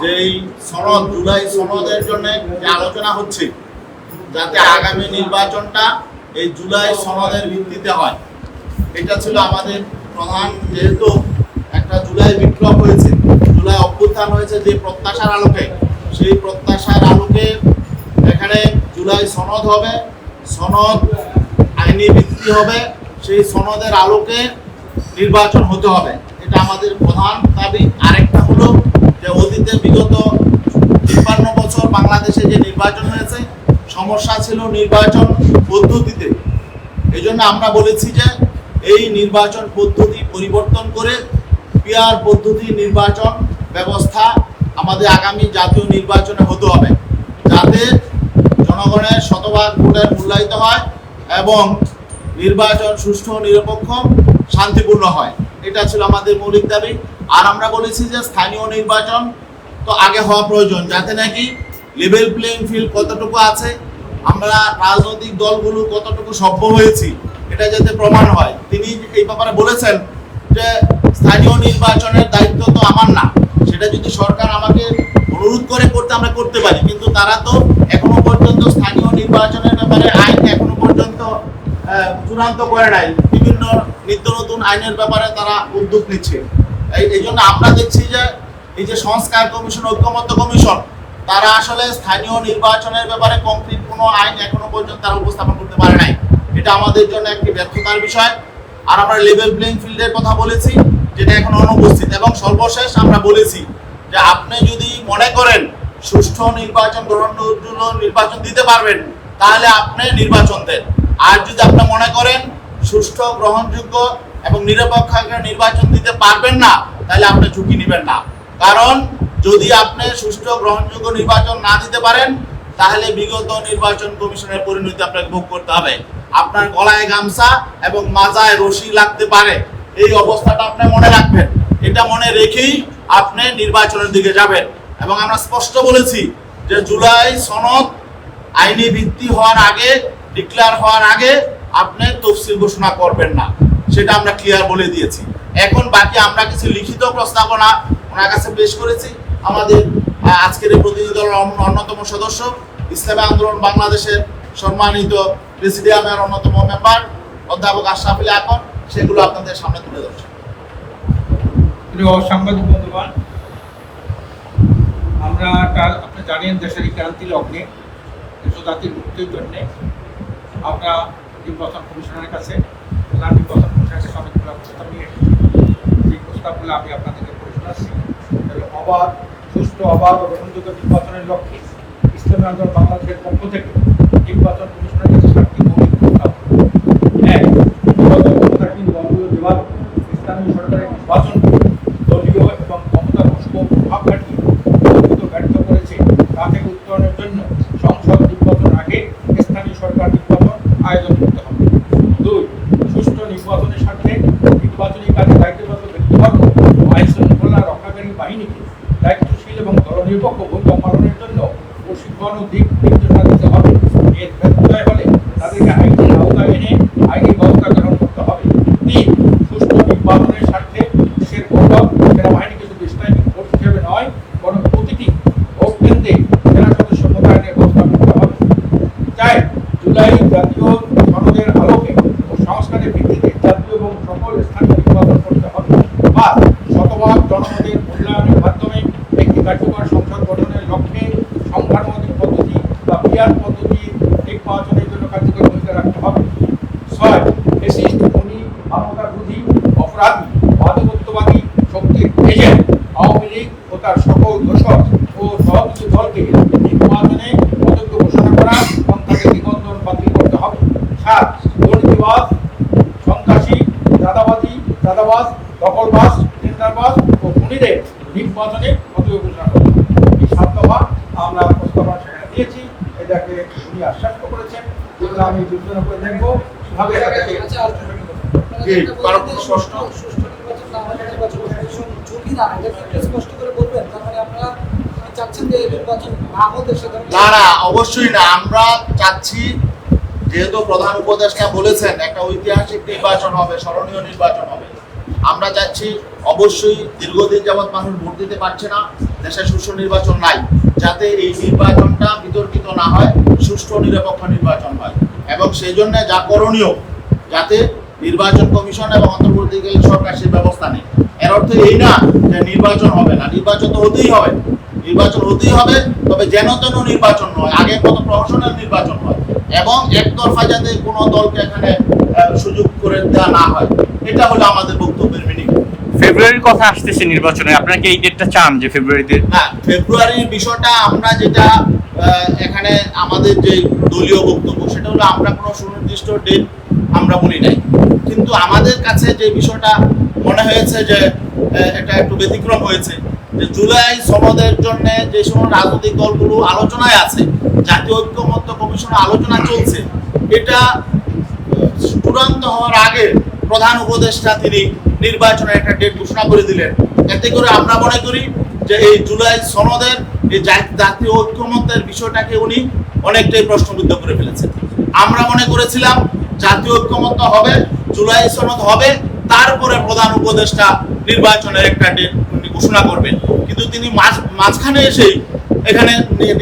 যে এই সনদ, জুলাই সনদের জন্য আলোচনা হচ্ছে, যাতে আগামী নির্বাচনটা এই জুলাই সনদের ভিত্তিতে হয়। এটা ছিল আমাদের প্রধান, যেহেতু একটা জুলাই বিপ্লব হয়েছে, জুলাই অভ্যুত্থান হয়েছে যে প্রত্যাশার আলোকে, সেই প্রত্যাশার আলোকে এখানে জুলাই সনদ হবে, সনদ আইনি ভিত্তি হবে, সেই সনদের আলোকে নির্বাচন হতে হবে। এটা আমাদের প্রধান দাবি। আরেকটা হলো যে অতীতে বিগত তিপ্পান্ন বছর বাংলাদেশে যে নির্বাচন হয়েছে, সমস্যা ছিল নির্বাচন পদ্ধতিতে। এই জন্য আমরা বলেছি যে এই নির্বাচন পদ্ধতি পরিবর্তন করে পিয়ার পদ্ধতি নির্বাচন ব্যবস্থা আমাদের আগামী জাতীয় নির্বাচনে হতে হবে, যাতে জনগণের শতভাগ ভোটের মূল্যায়িত হয় এবং নির্বাচন সুষ্ঠু নিরপেক্ষ, শান্তিপূর্ণ হয়। এটা ছিল আমাদের মৌলিক দাবি। আর আমরা বলেছি যে স্থানীয় নির্বাচন তো আগে হওয়া প্রয়োজন, যাতে নাকি লেভেল প্লেইং ফিল্ড কতটুকু আছে, আমরা রাজনৈতিক দলগুলো কতটুকু সভ্য হয়েছি, এটা যাতে প্রমাণ হয়। তিনি এই ব্যাপারে বলেছেন যে স্থানীয় নির্বাচনের দায়িত্ব তো আমার না, সেটা যদি সরকার আমাকে অনুরোধ করে করতে আমরা করতে পারি, কিন্তু তারা তো এখনও পর্যন্ত স্থানীয় নির্বাচনের ব্যাপারে আইন এখনও পর্যন্ত চূড়ান্ত করে নাই। বিভিন্ন নিত্য নতুন আইনের ব্যাপারে তারা উদ্যোগ নিচ্ছে। এই জন্য আমরা দেখছি যে এই যে সংস্কার কমিশন, ঐক্যমত্য কমিশন, তারা আসলে স্থানীয় নির্বাচনের ব্যাপারে কংক্রিট কোনো আইন এখনও পর্যন্ত তারা উপস্থাপন করতে পারে নাই। এটা আমাদের জন্য একটি ব্যর্থতার বিষয়। আর আমরা লেভেল প্লেইং ফিল্ডের কথা বলেছি, যেটা এখন অনুপস্থিত। এবং সর্বশেষ আমরা বলেছি যে আপনি যদি মনে করেন সুষ্ঠু নির্বাচন, গ্রহণযোগ্য নির্বাচন দিতে পারবেন, তাহলে আপনি নির্বাচন দেন। আর যদি আপনি মনে করেন সুষ্ঠু, গ্রহণযোগ্য এবং নিরপেক্ষ নির্বাচন দিতে পারবেন না, তাহলে আপনি ঝুঁকি নেবেন না। কারণ যদি আপনি সুষ্ঠু গ্রহণযোগ্য নির্বাচন না দিতে পারেন, তাহলে বিগত নির্বাচন কমিশনের পরিণতি আপনাকে ভোগ করতে হবে। আপনার গলায় গামছা এবং মাজায় রশি লাগতে পারে। এই অবস্থাটা আপনি মনে রাখবেন। এটা মনে রেখেই আপনি নির্বাচনের দিকে যাবেন। এবং আমরা স্পষ্ট বলেছি যে জুলাই সনদ আইনি ভিত্তি হওয়ার আগে, ডিক্লেয়ার হওয়ার আগে আপনি তফসিল ঘোষণা করবেন না। সেটা আমরা ক্লিয়ার বলে দিয়েছি। এখন বাকি আমরা কিছু লিখিত প্রস্তাবনা ওনার কাছে পেশ করেছি। আমাদের আজকের এই প্রতিনিধি দলের অন্যতম সদস্য, ইসলামী আন্দোলন বাংলাদেশের সম্মানিত প্রেসিডিয়ামের অন্যতম মেম্বার অধ্যাপক আশরাফ আলী আকন সেগুলো আপনাদের সামনে তুলে ধরছে। সাংবাদিক বন্ধুগণ, আমরা আপনি জানেন দেশের ক্রান্তি লগ্নে মুক্তির জন্যে আমরা নির্বাচন কাছে প্রধান গত প্রস্তাব নিয়ে সেই প্রস্তাবগুলো আমি আপনাদেরকে পড়ে শোনাচ্ছি অবাধ, সুষ্ঠু, অবাধ ও গ্রহণযোগ্য নির্বাচনের লক্ষ্যে ইসলামী আন্দোলন বাংলাদেশের পক্ষ থেকে নির্বাচন কমিশনের কাছে সাতটি মৌলিক প্রস্তাব এক বিগত ক্ষমতাসীন দলগুলো যেভাবে স্থানীয় সরকারের নির্বাচন দলীয় এবং ক্ষমতার অশুভ প্রভাব খাটিয়ে প্রকৃত ব্যর্থ করেছে তা থেকে উত্তরণের জন্য সংসদ নির্বাচন আগে স্থানীয় সরকার নির্বাচন আয়োজন করতে হবে দুই সুষ্ঠু নির্বাচনের সাথে নির্বাচনী কাজে দায়িত্বরত ব্যক্তিবর্গ ও আইন শৃঙ্খলা রক্ষাকারী বাহিনীকে দায়িত্বশীল এবং দলনিরপেক্ষ ভূমিকা পালনের জন্য প্রশিক্ষণ ও দিক নির্দেশনা দিতে হবে এর ব্যত্যয় হলে তাদেরকে আইনের আওতায় এনে আইনি ব্যবস্থা গ্রহণ করতে হবে তিন সুষ্ঠু নির্বাচনের স্বার্থে দেশের গৌরব সেনাবাহিনীকে শুধু ইসলামিক ফোর্স হিসেবে নয় বরং প্রতিটি ভোট কেন্দ্রে সেনা সদস্য মোতায়েনের ব্যবস্থা করতে হবে চাই জুলাই জাতীয় সনদের আলোকে ও সংস্কারের ভিত্তিতে জাতীয় এবং সকল স্থানীয় নির্বাচন করতে হবে পাঁচ শতভাগ জনমতের মূল্যায়নের মাধ্যমে একটি কার্যকর সংসদ গঠনের লক্ষ্যে সংখ্যানুপাতিক পদ্ধতি বা পিয়ার পদ্ধতি নির্বাচনের জন্য কার্যকর ভূমিকা রাখতে হবে ছয় ফেসিস্ট খুনি মানবতাবিরোধী অপরাধী মাদকত্ববাদী শক্তির এজেন্ট আওয়ামী লীগ ও তার সকল দোষক ও সহযোগী দলকে নির্বাচনে অযোগ্য ঘোষণা করা এবং তাকে নিবন্ধন বাতিল করতে হবে। সাত দুর্নীতিবাদ সন্ত্রাসী, দাদাবাজি, দাদাবাজ, দখলবাজ, টেন্ডারবাজ ও খুনিদের নির্বাচনে অযোগ্য ঘোষণা করতে এই সাত দফা আমরা প্রস্তাবনা সেখানে দিয়েছি। এটাকে উনি আশ্বাস করেছেন। আমি বিবেচনা করে দেখব কীভাবে যে এই নির্বাচন না না, অবশ্যই না। আমরা চাচ্ছি, যেহেতু প্রধান উপদেষ্টা বলেছেন, একটা ঐতিহাসিক নির্বাচন হবে, স্মরণীয় নির্বাচন হবে। আমরা চাচ্ছি, অবশ্যই দীর্ঘদিন যাবৎ মানুষ ভোট দিতে পারছে না, দেশে সুষ্ঠু নির্বাচন নাই, যাতে এই নির্বাচনটা বিতর্কিত না হয়, সুষ্ঠু নিরপেক্ষ নির্বাচন হয়। এবং সেই জন্য যা করণীয়, যাতে নির্বাচন কমিশন এবং অন্তর্বর্তীকালীন সরকার সে ব্যবস্থা নেই। এর অর্থ এই না যে নির্বাচন হবে না। নির্বাচন তো হতেই হবে। নির্বাচন হতেই হবে তবে যেন তেন নির্বাচন নয়। আগে কত প্রহসনের নির্বাচন হয় এবং একতরফা যাতে কোনো দলকে এখানে সুযোগ করে দেওয়া না হয়। এটা হলো আমাদের বক্তব্যের মিনিং ফেব্রুয়ারির কথা আসতেছে নির্বাচনে। আপনারা কি এই ডেটটা চান যে ফেব্রুয়ারিতে? না ফেব্রুয়ারির বিষয়টা আমরা যেটা এখানে আমাদের যে দলীয় বক্তব্য সেটা হলো আমরা কোনো সুনির্দিষ্ট ডেট আমরা বলি নাই। কিন্তু আমাদের কাছে যে বিষয়টা মনে হয়েছে যে এটা একটু ব্যতিক্রম হয়েছে, যে জুলাই সনদের জন্য যে সময় রাজনৈতিক দলগুলো আলোচনায় আছে, জাতীয় ঐক্যমত্য কমিশনে আলোচনা চলছে, এটা চূড়ান্ত হওয়ার আগে প্রধান উপদেষ্টা তিনি নির্বাচনের একটা ডেট ঘোষণা করে দিলেন। এতে করে আমরা মনে করি যে এই জুলাই সনদের, এই জাতীয় ঐক্যমত্যের বিষয়টাকে উনি অনেকটাই প্রশ্নবিদ্ধ করে ফেলেছেন। আমরা মনে করেছিলাম জাতীয় ঐক্যমত্য হবে, জুলাই সনদ হবে, তারপরে প্রধান উপদেষ্টা নির্বাচনের একটা ডেট ঘোষণা করবেন। কিন্তু তিনি মাঝখানে এসেই এখানে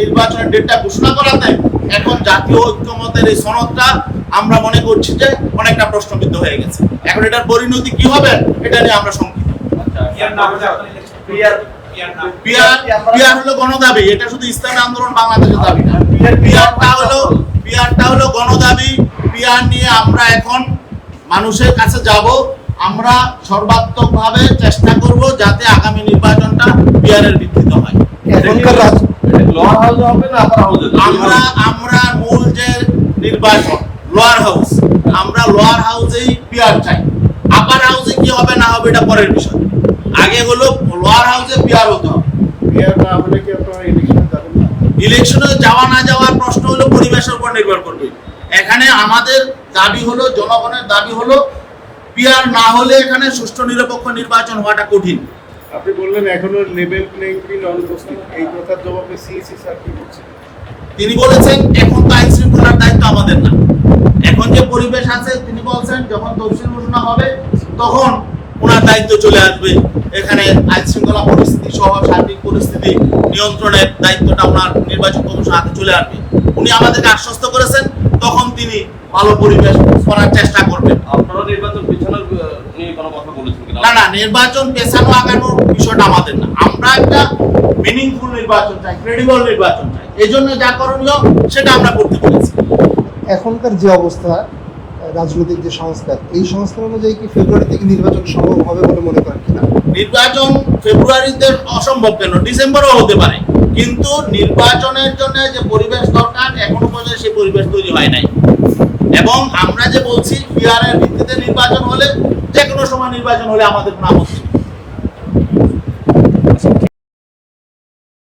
নির্বাচনের ডেটটা ঘোষণা করাতে এখন জাতীয় ঐক্যমতের এই সনদটা আমরা মনে করছি যে অনেকটা প্রশ্নবিদ্ধ হয়ে গেছে। এখন এটার পরিণতি কি হবে, এটা নিয়ে আমরা শঙ্কিত। পিয়ার পিয়ার হলো গণদাবি এটা শুধু ইসলামী আন্দোলন বাংলাদেশের দাবি না। পিয়ারটা হলো পিয়ারটা হলো গণদাবি পিয়ার নিয়ে আমরা এখন মানুষের কাছে যাব আমরা সর্বাত্মকভাবে চেষ্টা করব যাতে আগামী নির্বাচনটা পিয়ারের ভিত্তিতে হয়। লোয়ার হাউসে হবে না আপার হাউসে আমরা আমরা মূল যে নির্বাচন লোয়ার হাউস আমরা লোয়ার হাউসেই পিয়ার চাই। আপার হাউসে কি হবে না হবে এটা পরের বিষয়। আগে হলো লোয়ার হাউসে পিয়ার হতে। ইলেকশনে যাওয়া না যাওয়ার প্রশ্ন হলো পরিবেশের উপর নির্ভর করবে। এখানে আমাদের দাবি হলো জনগণের দাবি হলো পিয়ার না হলে এখানে সুষ্ঠু নিরপেক্ষ নির্বাচন হওয়াটা কঠিন। আপনি বললেন এখনও লেভেল প্লেইং ফিল্ড অনুপস্থিত। এই কথার জবাবে সিএসি স্যার কি বলছে তিনি বলেছেন এখন তো আইন শৃঙ্খলার দায়িত্ব আমাদের না। এখন যে পরিবেশ আছে তিনি বলছেন যখন তফসিল ঘোষণা হবে তখন ওনার দায়িত্ব চলে আসবে। এখানে আইন শৃঙ্খলা পরিস্থিতি সহ সার্বিক পরিস্থিতি নিয়ন্ত্রণের দায়িত্বটা ওনার নির্বাচন কমিশন হাতে চলে আসবে। উনি আমাদেরকে আশ্বস্ত করেছেন তখন তিনি ভালো পরিবেশ করার চেষ্টা করবেন। আপনারা নির্বাচন পিছনের নিয়ে কোনো কথা বলেছেন না না নির্বাচন পেছানো আগানোর বিষয়টা আমাদের না। আমরা একটা মিনিংফুল নির্বাচন চাই ক্রেডিবল নির্বাচন চাই। এই জন্য যা করণীয় সেটা আমরা করতে পেরেছি। এখনকার যে অবস্থা রাজনৈতিক যে সংস্কার এই সংস্কার অনুযায়ী কি ফেব্রুয়ারি থেকে নির্বাচন সম্ভব হবে বলে মনে করেন কিনা? নির্বাচন ফেব্রুয়ারিতে অসম্ভব কেন? ডিসেম্বরও হতে পারে। কিন্তু নির্বাচনের জন্য যে পরিবেশ দরকার, এখনও পর্যন্ত সেই পরিবেশ তৈরি হয় নাই। এবং আমরা যে বলছি, বিহারের ভিত্তিতে নির্বাচন হলে যে কোনো সময় নির্বাচন হলে আমাদের কোনো আপত্তি।